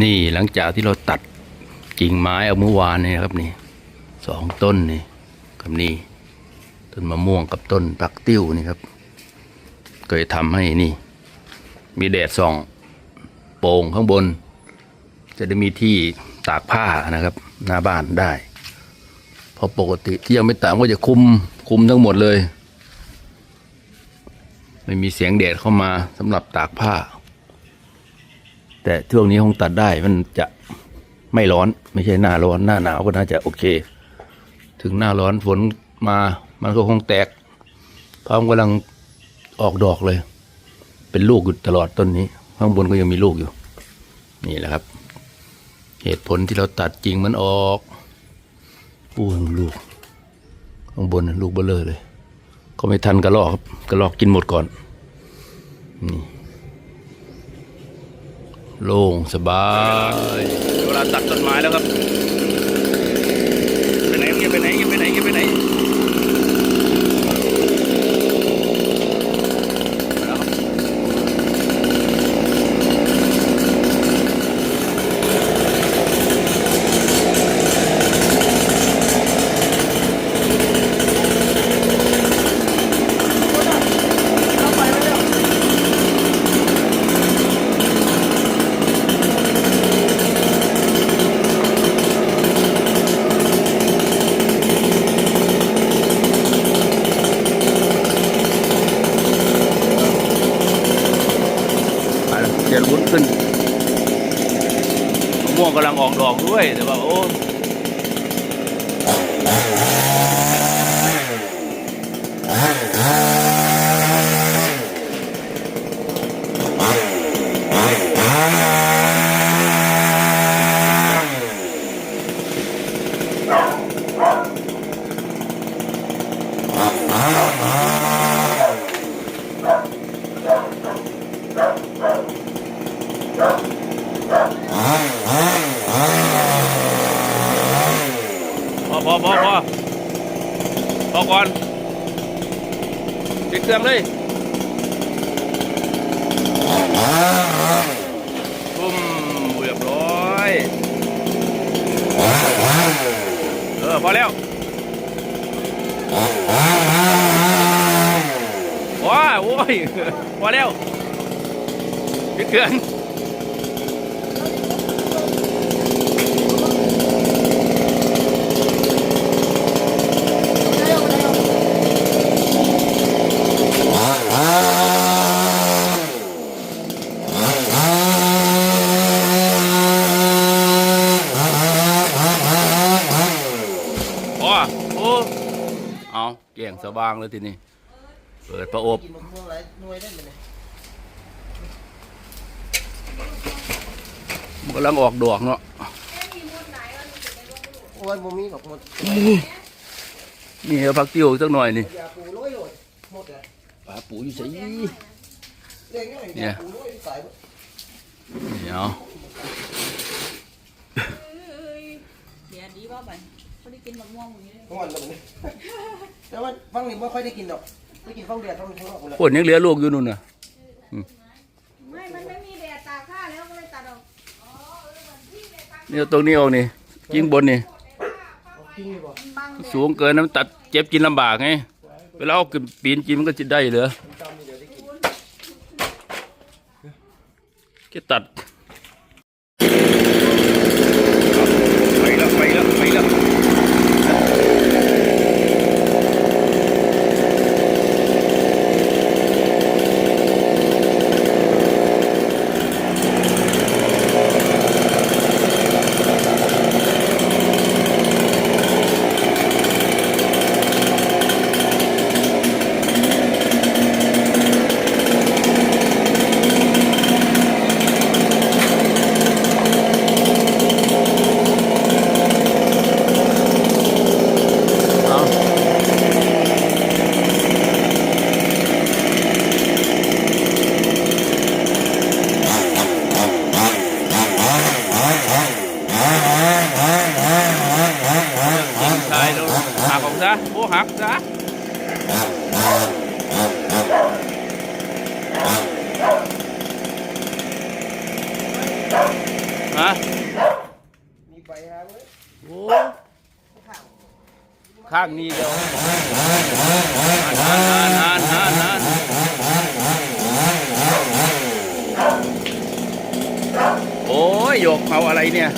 นี่หลังจากที่เราตัดกิ่งไม้เอาเมื่อวานนี่นะครับนี่สองต้นนี่กับนี่ต้นมะม่วงกับต้นปักติ้วนี่ครับ ก็จะทำให้นี่ มีแดดส่องโป่งข้างบน จะได้มีที่ตากผ้านะครับ หน้าบ้านได้ เพราะปกติที่ยังไม่ตากก็จะคุมคุมทั้งหมดเลย ไม่มีเสียงแดดเข้ามาสำหรับตากผ้า แต่ช่วงนี้คงตัดได้มันจะไม่ร้อนไม่ใช่หน้าร้อนหน้าหนาวก็น่าจะโอเค ถึงหน้าร้อนฝนมามันก็คงแตกพร้อมกำลังออกดอกเลย เป็นลูกอยู่ตลอดต้นนี้ ข้างบนก็ยังมีลูกอยู่ นี่แหละครับ เหตุผลที่เราตัดจริงมันออกปูนลูก ข้างบนลูกเบลอเลย ก็ไม่ทันกระลอกครับกระลอกกินหมดก่อนนี่ โล่งสบาย เวลาตัดต้นไม้แล้วครับ ไปไหนเนี่ยไปไหนเนี่ยไปไหนเนี่ยไปไหนมาแล้วครับมาแล้วเดี๋ยวลุ้นขึ้น มะม่วงออกดอกด้วยแต่ว่าโอ้พอ พอพอพอพอก่อนปิดเครื่องเลยปุ้มเรียบร้อยเออพอแล้วว้าโอ้ยพอแล้วปิดเครื่อง โอ้โอ้เอาแก่ งสว่างเลยทีนี้ เปิดประอบ กินมะม่วงหลายหน่วยได้ไหมเนี่ยมันกำลังออกดอกเนาะโอ้ยบ่มีหรอกหมดนี่เอาพักติ้วสักหน่อยนี่ยาปูร้อยโลดหมดเลยปลาปูอยู่ใส่เลี้ยงง่ายเนี่ยยาปูร้อยสายหมดนี่เอาเดี๋ยวดีว่าบัน เขาได้กินมะม่วงอย่างนี้เลยทั้งวันเลยเนี่ยแต่ว่าฟังนี่ไม่ค่อยได้กินหรอกได้กินฟังเดือดฟังข้างนอกหมดเลยฝนยังเหลือลูกอยู่นู่นน่ะไม่ มันไม่มีแดดตากผ้าแล้วก็เลยตัดออกนี่เอาตรงนี้เอานี่ยิงบนนี่จริงหรือเปล่าบังแดดสูงเกินน้ำตัดเจ็บกินลำบากไงเวลาเอาขึ้นปีนกินมันก็จะได้เหรอแค่ตัดไปแล้วไปแล้วไปแล้วเอายิงชายแล้วหักออก ซะโอ้หักซะฮะมีใบฮะเว้ยโอ้ข้างนี้เดียวหานหานหานหานโอ้ยหยกเอาอะไรเนี่ย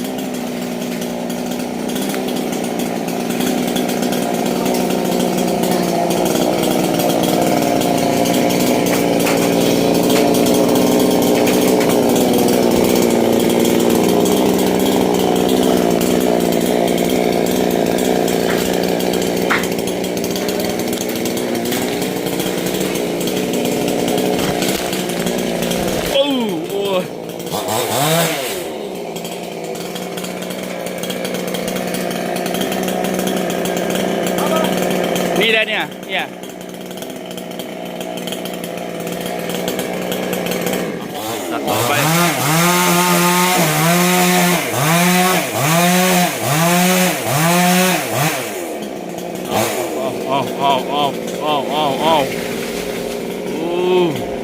โอ้โอ้ยนี่แหละเนี่ย เนี่ยตัดต่อไปเอาเอาเอาเอาเอาเอาเอาอู้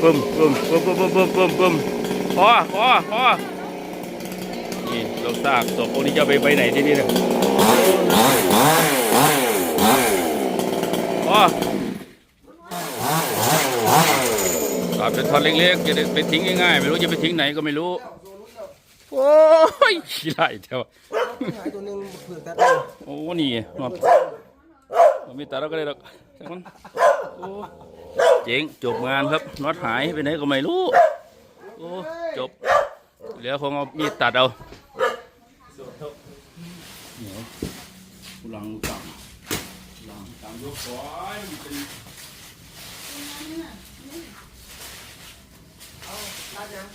ปึ้ มปึ้มปึ้มปึ้มปึ้มปึ้มปึ้มปึ้มพอพอพอนี่เราซากศพพวกนี้จะไปไปไหนที่นี่เนี่ยพอตัดเป็นท่อนเล็กๆจะได้ไปทิ้งง่ายๆไม่รู้จะไปทิ้งไหนก็ไม่รู้ โอ้ยขี้ไล่เท่าหายตัวหนึงเผือกตัดเลยโอ้นี่นอนมันมีตัดแล้วก็ได้หรอก ช่างมันโอ้เจ๋งจบงานครับน็อตหายไปไหนก็ไม่รู้โอ้จบเหลือคงเอามีดตัดเอาเหนียวหลังต่ำหลังต่ำยกร้อยมันเป็นตัดยัง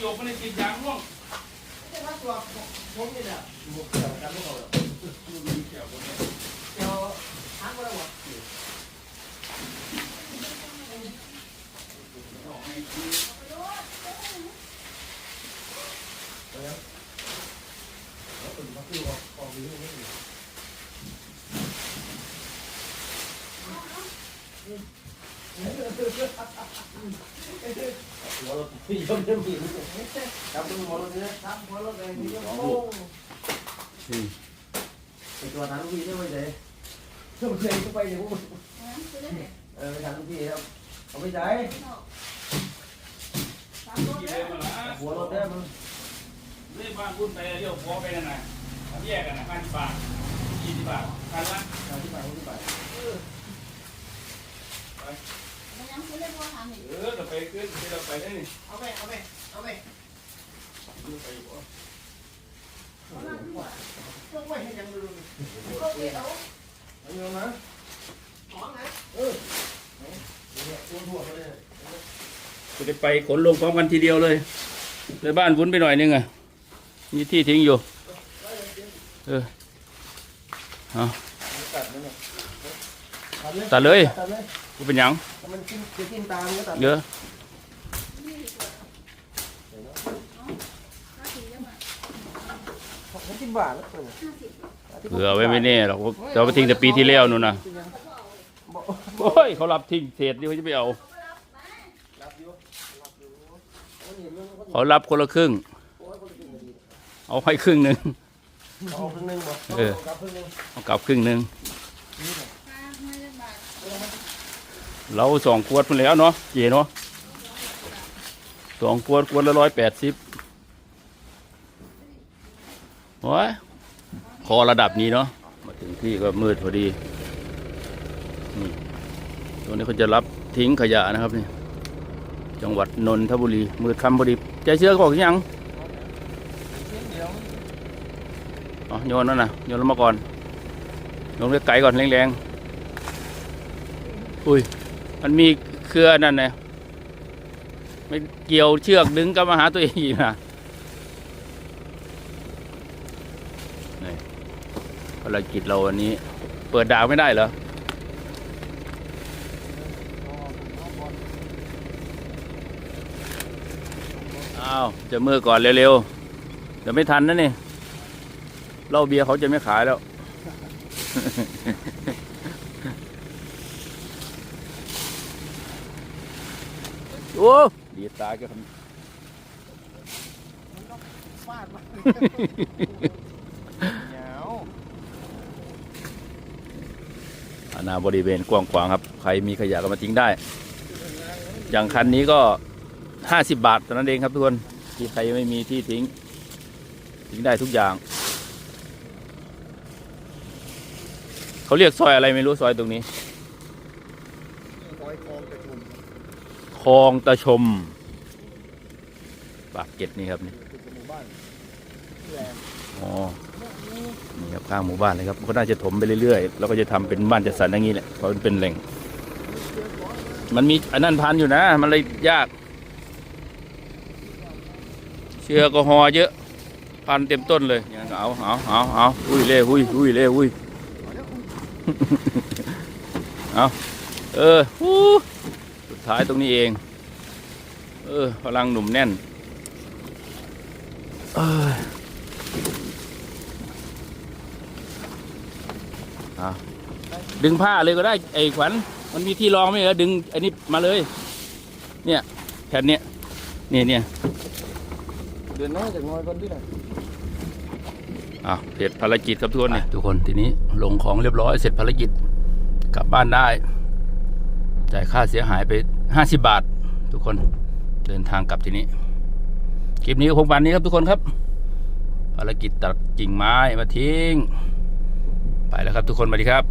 Dua puluh. ยมเต็มที่จับมือหัวเราเนี่ยจับหัวราเลยพี่ยอมโอ้อืมไอตัวทางลูกพี่ได้ไหมเจ๊เพื่อนเคยเข้าไปเนี่ยพวกมึงเออไปทางลูกพี่ครับเอาไปใจกี่เลยมาละหัวรถได้มึงเล่บ้านคุณไปเรียวพอไปนั่นน่ะแยกกันนะพันบาทยี่สิบบาทพันละทา งที่ไปที่ไปเออเราไปขึ้นเราไปได้นี่เอาไปเอาไปเอาไปไปอยู่บ่ลงไปให้ยังดูเอาอยู่นะหอนะเออเนี่ยตัวถั่วไปเลยจะได้ไปขนลงพร้อมกันทีเดียวเลยเลยบ้านวุ้นไปหน่อยนึงอะมีที่ทิ้งอยู่ เออเอา ตัดเลยตัดเลยกูเป็นหยังมันกินจะกินตามก็ตัดเยอะผมกินบาทแล้วเผื่อไว้ไม่แน่หรอกเราไปทิ้งแต่ปีที่แล้วนู่นนะโอ้ยเขารับทิ้งเศษนี่เขาจะไปเอารับอยู่รับอยู่คนเห็นมันคนเขารับคนละครึ่งโอ้ยคนกินดีเอาให้ครึ่งหนึ่งเอาครึ่งนึงบ่เออกับครึ่งนึงเอากลับครึ่งหนึ่ง เราสองขวดพุ่นแล้วเนาะเจเนาะสองขวดขวดละร้อยแปดสิบโอ้ยคอระดับนี้เนาะมาถึงที่ก็มืดพอดีนี่ตรงนี้เขาจะรับทิ้งขยะนะครับนี่จังหวัดนนทบุรีมืดคำพอดีใจเชื่อขาบอกยังเดี๋ยวอ๋อโยนนั่นน่ะโยนลงมาก่อนโยนไกลก่อนแรงๆอุ้ย มันมีเครือนั่นนะไม่เกี่ยวเชือกดึงกลับมาหาตัวเองอีกนะนี่ภารกิจเราวันนี้ เปิดดาวไม่ได้เหรออาอ้าวจะมือก่อนเร็วๆเดี๋ยวไม่ทันนะนี่เหล้าเบียร์เขาจะไม่ขายแล้ว อ้ดีตายก็ทฟาดมาเหนียวำอาณาบริเวณกว้างขวางครับ ใครมีขยะก็มาทิ้งได้ อย่างคันนี้ก็ห้าสิบบาทเท่านั้นเองครับทุกคน ที่ใครไม่มีที่ทิ้ง ทิ้งได้ทุกอย่าง เขาเรียกซอยอะไรไม่รู้ซอยตรงนี้ คอยคลองกระชุม คลองตะชม ปากเก็ดนี่ครับนี่อ๋อนี่ครับข้างหมู่บ้านเลยครับก็น่าจะถมไปเรื่อยๆแล้วก็จะทำเป็นบ้านจัดสรรอย่างนี้แหละเพราะมันเป็นแหล่ง มันมีอันนั้นพันอยู่นะ มันเลยยาก เชื้อกอฮอเยอะ พันเต็มต้นเลยเอาเอาเอาเอาอุ้ยเล่อุ้ยอุ้ยเล่อุ้ยเอาเออฮู้ ท้ายตรงนี้เอง เออพลังหนุ่มแน่นเอยเอาดึงผ้าเลยก็ได้ไอ้ขวัญมันมีที่รองไหมเหรอดึงไอ้นี่มาเลย เนี่ยแผ่นเนี้ยเนี่ยเนี่ยเดือนน้อยจากน้อยคนที่ไหนอะเสร็จภารกิจครับทุกคนเนี่ยทุกคนทีนี้ลงของเรียบร้อยเสร็จภารกิจกลับบ้านได้จ่ายค่าเสียหายไป ห้าสิบาท ทุกคนเดินทางกลับที่นี้คลิปนี้ก็คงวันนี้ครับทุกคนครับภารกิจตัดกิ่งไม้มาทิ้ง ไปแล้วครับทุกคนสวัสดีครับ